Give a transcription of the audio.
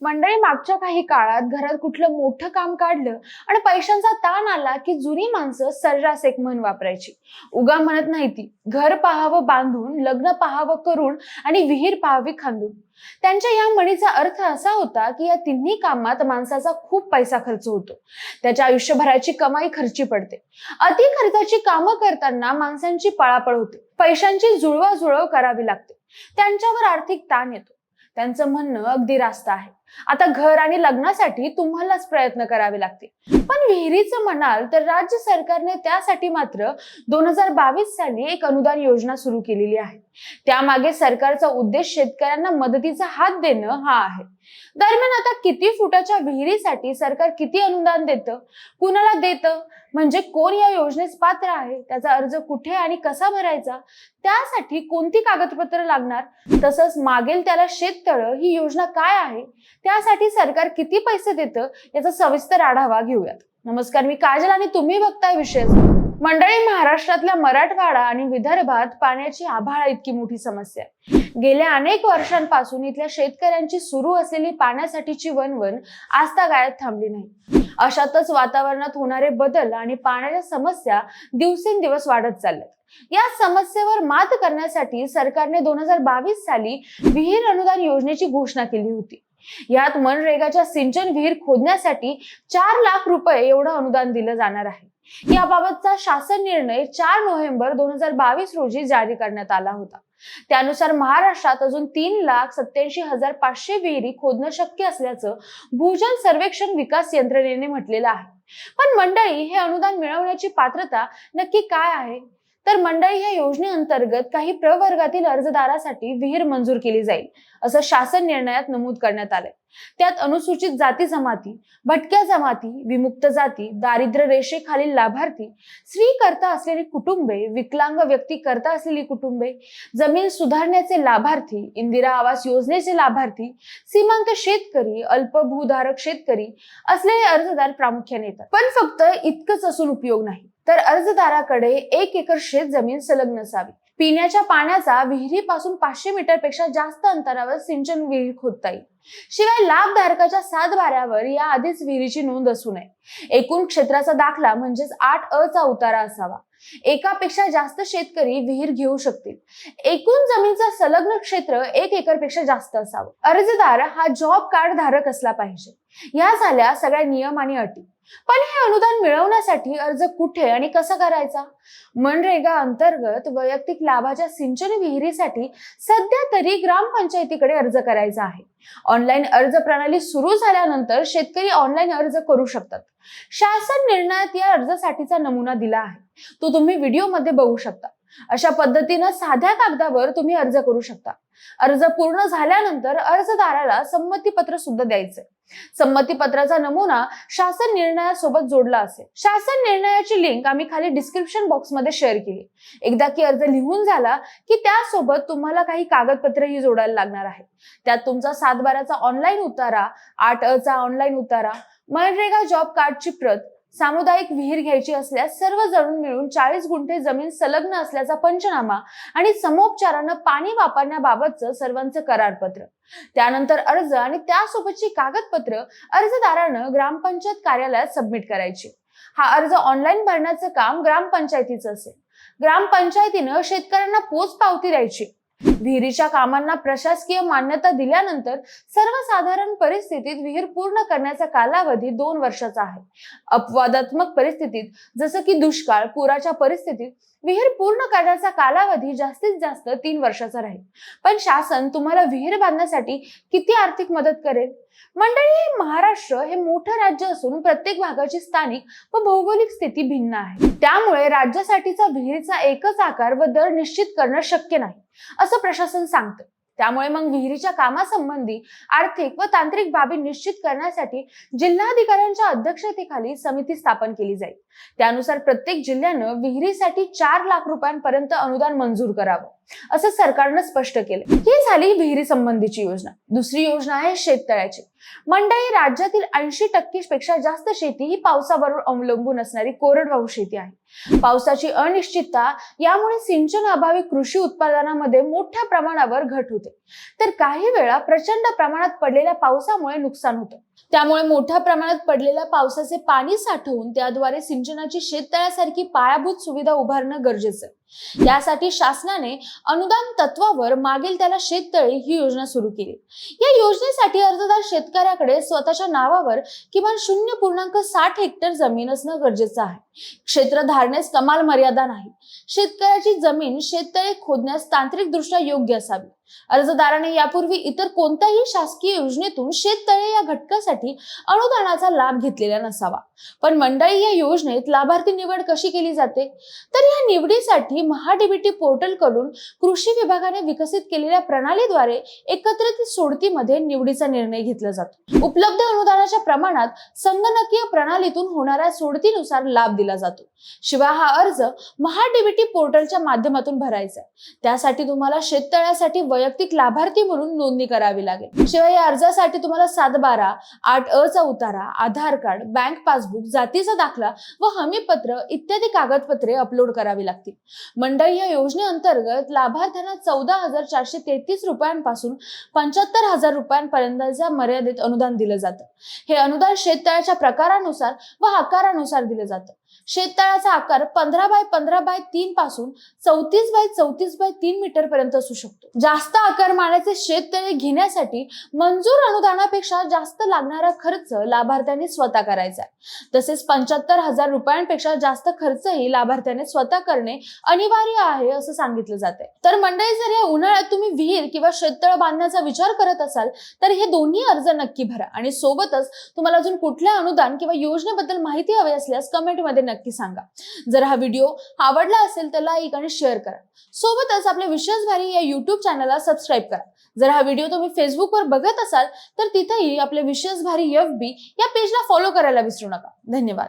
मंडळी मागच्या काही काळात घरात कुठलं मोठं काम काढलं आणि पैशांचा ताण आला की जुनी माणसं सर्रास एक म्हण वापरायची. उगा म्हणत नाही ती घर पाहावं बांधून लग्न पाहावं करून आणि विहीर पाहावी खांदून. त्यांच्या या म्हणीचा अर्थ असा होता की या तिन्ही कामात माणसाचा खूप पैसा खर्च होतो. त्याच्या आयुष्यभराची कमाई खर्ची पडते. अति खर्चाची कामं करताना माणसांची पळापळ होते. पैशांची जुळवाजुळव करावी लागते. त्यांच्यावर आर्थिक ताण येतो. त्यांचं म्हणणं अगदी रास्त आहे. आता घर आणि लग्नासाठी तुम्हालाच प्रयत्न करावे लागतील. पण विहिरीचं म्हणाल तर राज्य सरकारने त्यासाठी मात्र दोन हजार बावीस साली एक अनुदान योजना सुरू केलेली आहे. त्यामागे सरकारचा उद्देश शेतकऱ्यांना मदतीचा हात देणं हा आहे. दरम्यान आता किती फुटाच्या विहिरीसाठी सरकार किती अनुदान देतं? कुणाला देतं? म्हणजे कोण या योजनेस पात्र आहे? त्याचा अर्ज कुठे आणि कसा भरायचा? त्यासाठी कोणती कागदपत्र लागणार? तसंच मागेल त्याला शेततळ ही योजना काय आहे? त्यासाठी सरकार किती पैसे देतं याचा सविस्तर आढावा घेऊयात. नमस्कार मी काजल आणि तुम्ही बघताय विषय मंडळी महाराष्ट्रातल्या मराठवाडा आणि विदर्भात पाण्याची आभाळ इतकी मोठी समस्या आहे. गेल्या अनेक वर्षांपासून इथल्या शेतकऱ्यांची सुरू असलेली पाण्यासाठीची वनवन आजतागायत थांबली नाही. अशातच वातावरणात होणारे बदल आणि पाण्याच्या समस्या दिवसेंदिवस वाढत चालल्यात. या समस्येवर मात करण्यासाठी सरकारने दोन हजार बावीस साली विहीर अनुदान योजनेची घोषणा केली होती. यात मनरेगाच्या सिंचन विहीर खोदण्यासाठी चार लाख रुपये एवढं अनुदान दिलं जाणार आहे. याबाबतचा शासन निर्णय चार नोव्हेंबर दोन हजार बावीस रोजी जारी करण्यात आला होता. त्यानुसार महाराष्ट्रात अजून तीन लाख सत्याऐंशी हजार पाचशे विहिरी खोदणं शक्य असल्याचं भूजल सर्वेक्षण विकास यंत्रणेने म्हटलेलं आहे. पण मंडळी हे अनुदान मिळवण्याची पात्रता नक्की काय आहे? तर मंडळी या योजनेअंतर्गत काही प्रवर्गातील अर्जदारासाठी विहीर मंजूर केली जाईल असं शासन निर्णयात नमूद करण्यात आलंय. त्यात अनुसूचित जाती जमाती भटक्या जमाती विमुक्त जाती दारिद्र्य रेषेखालील लाभार्थी स्त्री करता असलेली कुटुंबे विकलांग व्यक्ती करता असलेली कुटुंबे जमीन सुधारण्याचे लाभार्थी इंदिरा आवास योजनेचे लाभार्थी सीमांत शेतकरी अल्पभूधारक शेतकरी असलेले अर्जदार प्रामुख्याने येतात. पण फक्त इतकंच असून उपयोग नाही. तर अर्जदाराकडे एक एकर शेत जमीन संलग्न असावी. पिण्याच्या पाण्याचा विहिरीपासून पाचशे मीटरपेक्षा जास्त अंतरावर सिंचन विहीर खोदता येईल. शिवाय लाभधारकाच्या सात सातबाऱ्यावर या आधीच विहिरीची नोंद असू नये. एकूण क्षेत्राचा दाखला म्हणजेच आठ अ चा उतारा असावा. एकापेक्षा जास्त शेतकरी विहीर घेऊ शकतील. एकूण जमीनचा संलग्न क्षेत्र एक एकरपेक्षा जास्त असावं. अर्जदार हा जॉब कार्ड धारक असला पाहिजे. या झाल्या सगळ्या नियम आणि अटी. पण हे अनुदान मिळवण्यासाठी अर्ज कुठे आणि कसा करायचा? मनरेगा अंतर्गत वैयक्तिक लाभाच्या सिंचन विहिरीसाठी सध्या तरी ग्रामपंचायतीकडे अर्ज करायचा आहे. ऑनलाईन अर्ज प्रणाली सुरू झाल्यानंतर शेतकरी ऑनलाईन अर्ज करू शकतात. शासन निर्णयात या अर्जासाठीचा नमुना दिला आहे. तो तुम्ही व्हिडिओमध्ये बघू शकता. अशा पद्धतीनं साध्या कागदावर तुम्ही अर्ज करू शकता. अर्ज पूर्ण झाल्यानंतर अर्जदाराला संमतीपत्र सुद्धा द्यायचंय. संमतीपत्राचा नमुना शासन निर्णयासोबत जोडला असेल. शासन निर्णयाची लिंक आम्ही खाली डिस्क्रिप्शन बॉक्समध्ये शेअर केली. एकदा की अर्ज लिहून झाला की त्यासोबत तुम्हाला काही कागदपत्रही जोडायला लागणार आहेत त्यात तुमचा सातबाराचा ऑनलाईन उतारा आठ अचा चा ऑनलाईन उतारा मनरेगा जॉब कार्डची प्रत सामुदायिक विहीर घ्यायची असल्यास सर्व जणून मिळून चाळीस गुंठे जमीन संलग्न असल्याचा पंचनामा आणि समोपचारानं पाणी वापरण्याबाबतचं सर्वांचं करारपत्र. त्यानंतर अर्ज आणि त्यासोबतची कागदपत्र अर्जदारानं ग्रामपंचायत कार्यालयात सबमिट करायची. हा अर्ज ऑनलाईन भरण्याचं काम ग्रामपंचायतीचं असेल. ग्रामपंचायतीनं शेतकऱ्यांना पोच पावती द्यायची. विहिरीच्या कामांना प्रशासकीय मान्यता दिल्यानंतर सर्वसाधारण परिस्थितीत विहीर पूर्ण करण्याचा कालावधी दोन वर्षाचा आहे. अपवादात्मक परिस्थितीत जसं की दुष्काळ पुराच्या परिस्थितीत विहीर पूर्ण करण्याचा कालावधी जास्तीत जास्त तीन वर्षाचा राहील. पण शासन तुम्हाला विहीर बांधण्यासाठी किती आर्थिक मदत करेल? मंडळी हे महाराष्ट्र हे मोठं राज्य असून प्रत्येक भागाची स्थानिक व भौगोलिक स्थिती भिन्न आहे. त्यामुळे राज्यासाठीचा विहिरीचा एकच आकार व दर निश्चित करणं शक्य नाही असं प्रशासन सांगतं. त्यामुळे मग विहिरीच्या कामासंबंधी आर्थिक व तांत्रिक बाबी निश्चित करण्यासाठी जिल्हाधिकाऱ्यांच्या अध्यक्षतेखाली समिती स्थापन केली जाईल. त्यानुसार प्रत्येक जिल्ह्यानं विहिरीसाठी चार लाख रुपयांपर्यंत अनुदान मंजूर करावं असं सरकारनं स्पष्ट केलं. ही झाली विहिरी संबंधीची योजना. दुसरी योजना आहे शेततळ्याची. मंडई राज्यातील ऐंशी टक्के पेक्षा जास्त शेती ही पावसावर अवलंबून असणारी कोरडवाहू शेती आहे. पावसाची अनिश्चितता यामुळे सिंचन अभावी कृषी उत्पादनामध्ये मोठ्या प्रमाणावर घट होते. तर काही वेळा प्रचंड प्रमाणात पडलेल्या पावसामुळे नुकसान होतं. त्यामुळे मोठ्या प्रमाणात पडलेल्या पावसाचे पाणी साठवून त्याद्वारे सिंचनाची शेततळ्यासारखी पायाभूत सुविधा उभारणं गरजेचं त्यासाठी यासाठी शासनाने अनुदान तत्वावर मागील त्याला शेततळी ही योजना सुरू केली. या योजनेसाठी अर्जदार शेतकऱ्याकडे स्वतःच्या नावावर किमान शून्य पूर्णांक साठ हेक्टर जमीन असणं गरजेचं आहे. क्षेत्र धारणेस कमाल मर्यादा नाही. शेतकऱ्याची जमीन शेततळे खोदण्यास तांत्रिकदृष्ट्या योग्य असावी. अर्जदाराने यापूर्वी इतर कोणत्याही शासकीय योजनेतून शेततळे या घटकासाठी अनुदानाचा लाभ घेतलेला नसावा. पण मंडळी या योजनेत लाभार्थी निवड कशी केली जाते? तर या निवडीसाठी महाडीबीटी पोर्टलकडून कृषी विभागाने विकसित केलेल्या प्रणालीद्वारे एकत्रित सोडतीमध्ये निवडीचा निर्णय घेतला जातो. उपलब्ध अनुदानाच्या प्रमाणात संगणकीय प्रणालीतून होणाऱ्या सोडतीनुसार लाभ दिला जातो. शिवाय हा अर्ज महाडीबीटी पोर्टलच्या माध्यमातून भरायचा आहे. त्यासाठी तुम्हाला शेततळ्यासाठी वैयक्तिक लाभार्थी म्हणून नोंदणी करावी लागेल. शिवाय या अर्जासाठी तुम्हाला सात बारा आठ अ चा उतारा आधार कार्ड बँक पासबुक जातीचा दाखला व हमीपत्र इत्यादी कागदपत्रे अपलोड करावी लागतील. मंडळी या योजनेअंतर्गत लाभार्थ्यांना चौदा हजार चारशे तेहतीस रुपयांपासून पंच्याहत्तर हजार रुपयांपर्यंतच्या मर्यादित अनुदान दिलं जातं. हे अनुदान शेततळ्याच्या प्रकारानुसार व आकारानुसार दिलं जातं. शेततळाचा आकार पंधरा बाय पंधरा बाय तीन पासून चौतीस बाय चौतीस बाय तीन मीटर पर्यंत असू शकतो. जास्त आकार मानाचे शेततळे घेण्यासाठी मंजूर अनुदानापेक्षा जास्त लागणारा खर्च लाभार्थ्यांनी स्वतः करायचा आहे. तसेच पंच्याहत्तर हजार रुपयांपेक्षा जास्त खर्चही लाभार्थ्याने स्वतः करणे अनिवार्य आहे असं सांगितलं जाते तर मंडळी जर या उन्हाळ्यात तुम्ही विहीर किंवा शेततळ बांधण्याचा विचार करत असाल तर हे दोन्ही अर्ज नक्की भरा आणि सोबतच तुम्हाला अजून कुठल्या अनुदान किंवा योजनेबद्दल माहिती हवी असल्यास कमेंटमध्ये नक्की सांगा. जर हा व्हिडिओ आवडला असेल तर लाईक आणि शेअर करा. सोबतच आपल्या विशेष भारी या युट्यूब चॅनलला सबस्क्राईब करा. जर हा व्हिडिओ तुम्ही फेसबुकवर बघत असाल तर तिथेही आपल्या विशेष भारी एफ बी या पेजला फॉलो करायला विसरू नका. धन्यवाद.